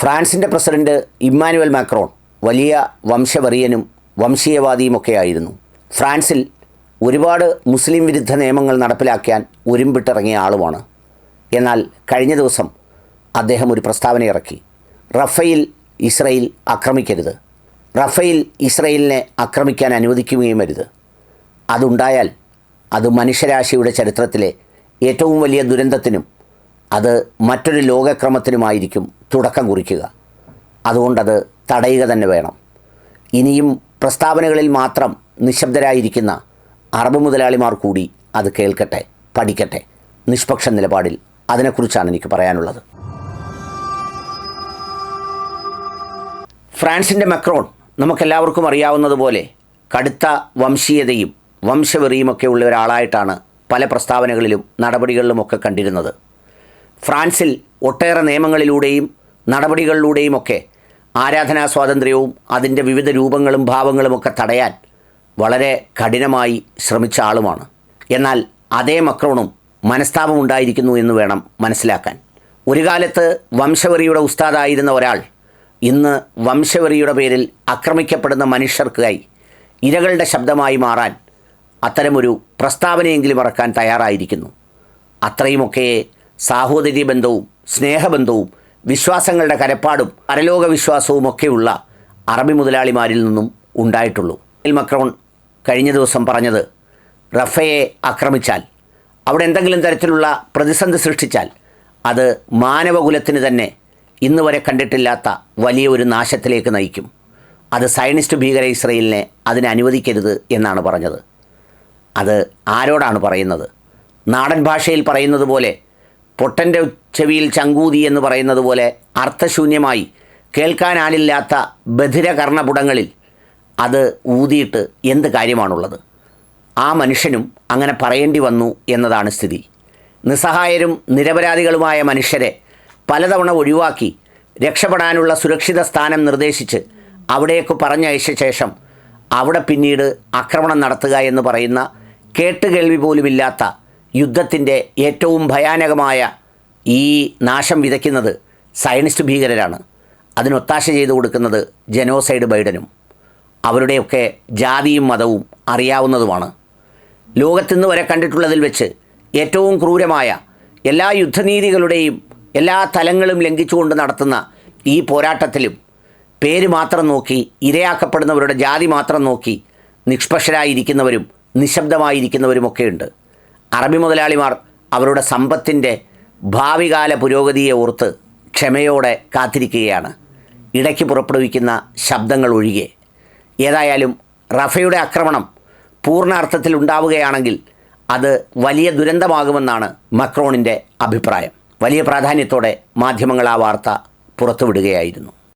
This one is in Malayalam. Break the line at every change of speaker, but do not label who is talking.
ഫ്രാൻസിന്റെ പ്രസിഡന്റ് ഇമ്മാനുവൽ മാക്രോൺ വലിയ വംശവറിയനും വംശീയവാദിയുമൊക്കെ ആയിരുന്നു ഫ്രാൻസിൽ ഒരുപാട് മുസ്ലിം വിരുദ്ധ നിയമങ്ങൾ നടപ്പിലാക്കാൻ ഒരുമ്പിട്ടിറങ്ങിയ ആളുമാണ്. എന്നാൽ കഴിഞ്ഞ ദിവസം അദ്ദേഹം ഒരു പ്രസ്താവന ഇറക്കി. Rafale Israel ആക്രമിക്കരുത്. റഫേൽ ഇസ്രയേലിനെ ആക്രമിക്കാൻ അനുവദിക്കുകയും അരുത്. അതുണ്ടായാൽ അത് മനുഷ്യരാശിയുടെ ചരിത്രത്തിലെ ഏറ്റവും വലിയ ദുരന്തത്തിനും അത് മറ്റൊരു ലോകക്രമത്തിനുമായിരിക്കും തുടക്കം കുറിക്കുക. അതുകൊണ്ടത് തടയുക തന്നെ വേണം. ഇനിയും പ്രസ്താവനകളിൽ മാത്രം നിശബ്ദരായിരിക്കുന്ന അറബ് മുതലാളിമാർ കൂടി അത് കേൾക്കട്ടെ പഠിക്കട്ടെ. നിഷ്പക്ഷ നിലപാടിൽ അതിനെക്കുറിച്ചാണ് എനിക്ക് പറയാനുള്ളത്. ഫ്രാൻസിന്റെ മക്രോൺ നമുക്കെല്ലാവർക്കും അറിയാവുന്നതുപോലെ കടുത്ത വംശീയതയും വംശവെറിയുമൊക്കെ ഉള്ള ഒരാളായിട്ടാണ് പല പ്രസ്താവനകളിലും നടപടികളിലുമൊക്കെ കണ്ടിരുന്നത്. ഫ്രാൻസിൽ ഒട്ടേറെ നിയമങ്ങളിലൂടെയും നടപടികളിലൂടെയും ഒക്കെ ആരാധനാ സ്വാതന്ത്ര്യവും അതിന്റെ വിവിധ രൂപങ്ങളും ഭാവങ്ങളുമൊക്കെ തടയാൻ വളരെ കഠിനമായി ശ്രമിച്ച ആളുമാണ്. എന്നാൽ അതേ മക്രോണും മനസ്താപമുണ്ടായിരിക്കുന്നു എന്ന് വേണം മനസ്സിലാക്കാൻ. ഒരു കാലത്ത് വംശവെറിയുടെ ഉസ്താദായിരുന്ന ഒരാൾ ഇന്ന് വംശവെറിയുടെ പേരിൽ ആക്രമിക്കപ്പെടുന്ന മനുഷ്യർക്കായി ഇരകളുടെ ശബ്ദമായി മാറാൻ അത്തരമൊരു പ്രസ്താവനയെങ്കിലും ഇറക്കാൻ തയ്യാറായിരിക്കുന്നു. അത്രയുമൊക്കെ സാഹോദര്യ ബന്ധവും സ്നേഹബന്ധവും വിശ്വാസങ്ങളുടെ കരപ്പാടും പരലോക വിശ്വാസവും ഒക്കെയുള്ള അറബി മുതലാളിമാരിൽ നിന്നും ഉണ്ടായിട്ടുള്ളൂ. മക്രോൺ കഴിഞ്ഞ ദിവസം പറഞ്ഞത് റഫയെ ആക്രമിച്ചാൽ അവിടെ എന്തെങ്കിലും തരത്തിലുള്ള പ്രതിസന്ധി സൃഷ്ടിച്ചാൽ അത് മാനവകുലത്തിന് തന്നെ ഇന്ന് വരെ കണ്ടിട്ടില്ലാത്ത വലിയ ഒരു നാശത്തിലേക്ക് നയിക്കും. അത് സയനിസ്റ്റ് ഭീകര ഇസ്രയേലിനെ അതിനെ അനുവദിക്കരുത് എന്നാണ് പറഞ്ഞത്. അത് ആരോടാണ് പറയുന്നത്? നാടൻ ഭാഷയിൽ പറയുന്നത് പോലെ പൊട്ടന്റെ ചെവിയിൽ ചങ്കൂതി എന്ന് പറയുന്നത് പോലെ അർത്ഥശൂന്യമായി കേൾക്കാനാലില്ലാത്ത ബധിരകർണപുടങ്ങളിൽ അത് ഊതിയിട്ട് എന്ത് കാര്യമാണുള്ളത്? ആ മനുഷ്യനും അങ്ങനെ പറയേണ്ടി വന്നു എന്നതാണ് സ്ഥിതി. നിസ്സഹായരും നിരപരാധികളുമായ മനുഷ്യരെ പലതവണ ഒഴിവാക്കി രക്ഷപ്പെടാനുള്ള സുരക്ഷിത സ്ഥാനം നിർദ്ദേശിച്ച് അവിടേക്ക് പറഞ്ഞയച്ച ശേഷം അവിടെ പിന്നീട് ആക്രമണം നടത്തുക എന്ന് പറയുന്ന കേട്ടുകേൾവി പോലുമില്ലാത്ത യുദ്ധത്തിന്റെ ഏറ്റവും ഭയാനകമായ ഈ നാശം വിതയ്ക്കുന്നത് സയനിസ്റ്റ് ഭീകരരാണ്. അതിനൊത്താശ ചെയ്തു കൊടുക്കുന്നത് ജനോസൈഡ് ബൈഡനും. അവരുടെയൊക്കെ ജാതിയും മതവും അറിയാവുന്നതുമാണ്. ലോകത്തിന്ന് വരെ കണ്ടിട്ടുള്ളതിൽ വെച്ച് ഏറ്റവും ക്രൂരമായ എല്ലാ യുദ്ധനീതികളുടെയും എല്ലാ തലങ്ങളും ലംഘിച്ചുകൊണ്ട് നടത്തുന്ന ഈ പോരാട്ടത്തിലും പേര് മാത്രം നോക്കി ഇരയാക്കപ്പെടുന്നവരുടെ ജാതി മാത്രം നോക്കി നിഷ്പക്ഷരായിരിക്കുന്നവരും നിശബ്ദമായിരിക്കുന്നവരുമൊക്കെയുണ്ട്. അറബി മുതലാളിമാർ അവരുടെ സമ്പത്തിന്റെ ഭാവികാല പുരോഗതിയെ ഓർത്ത് ക്ഷമയോടെ കാത്തിരിക്കുകയാണ്. ഇടയ്ക്ക് പുറപ്പെടുവിക്കുന്ന ശബ്ദങ്ങൾ ഒഴികെ. ഏതായാലും റഫയുടെ ആക്രമണം പൂർണാർത്ഥത്തിൽ ഉണ്ടാവുകയാണെങ്കിൽ അത് വലിയ ദുരന്തമാകുമെന്നാണ് മക്രോണിന്റെ അഭിപ്രായം. വലിയ പ്രാധാന്യത്തോടെ മാധ്യമങ്ങൾ ആ വാർത്ത പുറത്തുവിടുകയായിരുന്നു.